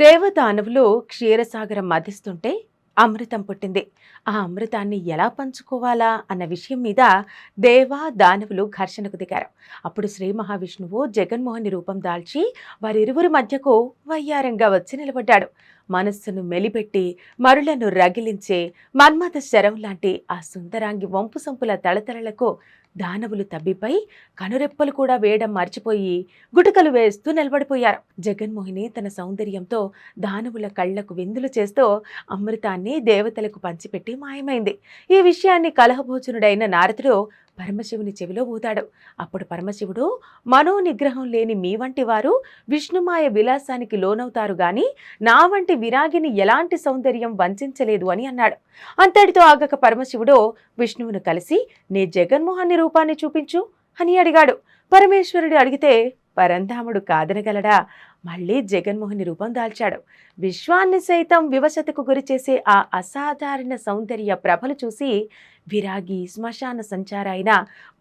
దేవదానవులు క్షీరసాగరం మధిస్తుంటే అమృతం పుట్టింది. ఆ అమృతాన్ని ఎలా పంచుకోవాలా అన్న విషయం మీద దేవా దానవులు ఘర్షణకు దిగారు. అప్పుడు శ్రీ మహావిష్ణువు జగన్మోహన్ రూపం దాల్చి వారిరువురి మధ్యకు వయ్యారంగా వచ్చి నిలబడ్డాడు. మనస్సును మెలిపెట్టి మరులను రగిలించే మన్మథ శరం లాంటి ఆ సుందరాంగి వంపు సంపుల తళతళలకు దానవులు తబ్బిపై కనురెప్పలు కూడా వేయడం మర్చిపోయి గుటకలు వేస్తూ నిలబడిపోయారు. జగన్మోహిని తన సౌందర్యంతో దానవుల కళ్ళకు విందులు చేస్తూ అమృతాన్ని దేవతలకు పంచిపెట్టి మాయమైంది. ఈ విషయాన్ని కలహభోజనుడైన నారదుడు పరమశివుని చెవిలో ఊతాడు అప్పుడు పరమశివుడు మనో నిగ్రహం లేని మీ వంటి వారు విష్ణుమాయ విలాసానికి లోనవుతారు గాని నా వంటి విరాగిని ఎలాంటి సౌందర్యం వంచలేదు అని అన్నాడు. అంతటితో ఆగక పరమశివుడు విష్ణువును కలిసి నీ జగన్మోహన్ రూపాన్ని చూపించు అని అడిగాడు. పరమేశ్వరుడు అడిగితే పరంధాముడు కాదనగలడా మళ్ళీ జగన్మోహని రూపం దాల్చాడు. విశ్వాన్ని సైతం వివశతకు గురి చేసే ఆ అసాధారణ సౌందర్య ప్రభలు చూసి విరాగి శ్మశాన సంచార అయిన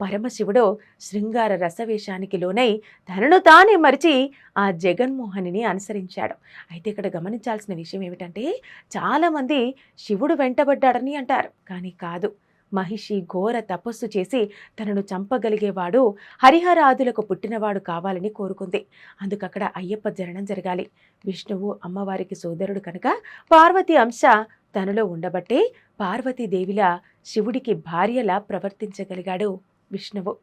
పరమశివుడు శృంగార రసవేషానికి లోనై తనను తానే మరిచి ఆ జగన్మోహనిని అనుసరించాడు. అయితే ఇక్కడ గమనించాల్సిన విషయం ఏమిటంటే చాలామంది శివుడు వెంటబడ్డాడని అంటారు. కానీ కాదు. మహిషి ఘోర తపస్సు చేసి తనను చంపగలిగేవాడు హరిహరాదులకు పుట్టినవాడు కావాలని కోరుకుంది. అందుకక్కడ అయ్యప్ప జననం జరగాలి. విష్ణువు అమ్మవారికి సోదరుడు కనుక పార్వతి అంశ తనలో ఉండబట్టే పార్వతీదేవిలా శివుడికి భార్యలా ప్రవర్తించగలిగాడు విష్ణువు.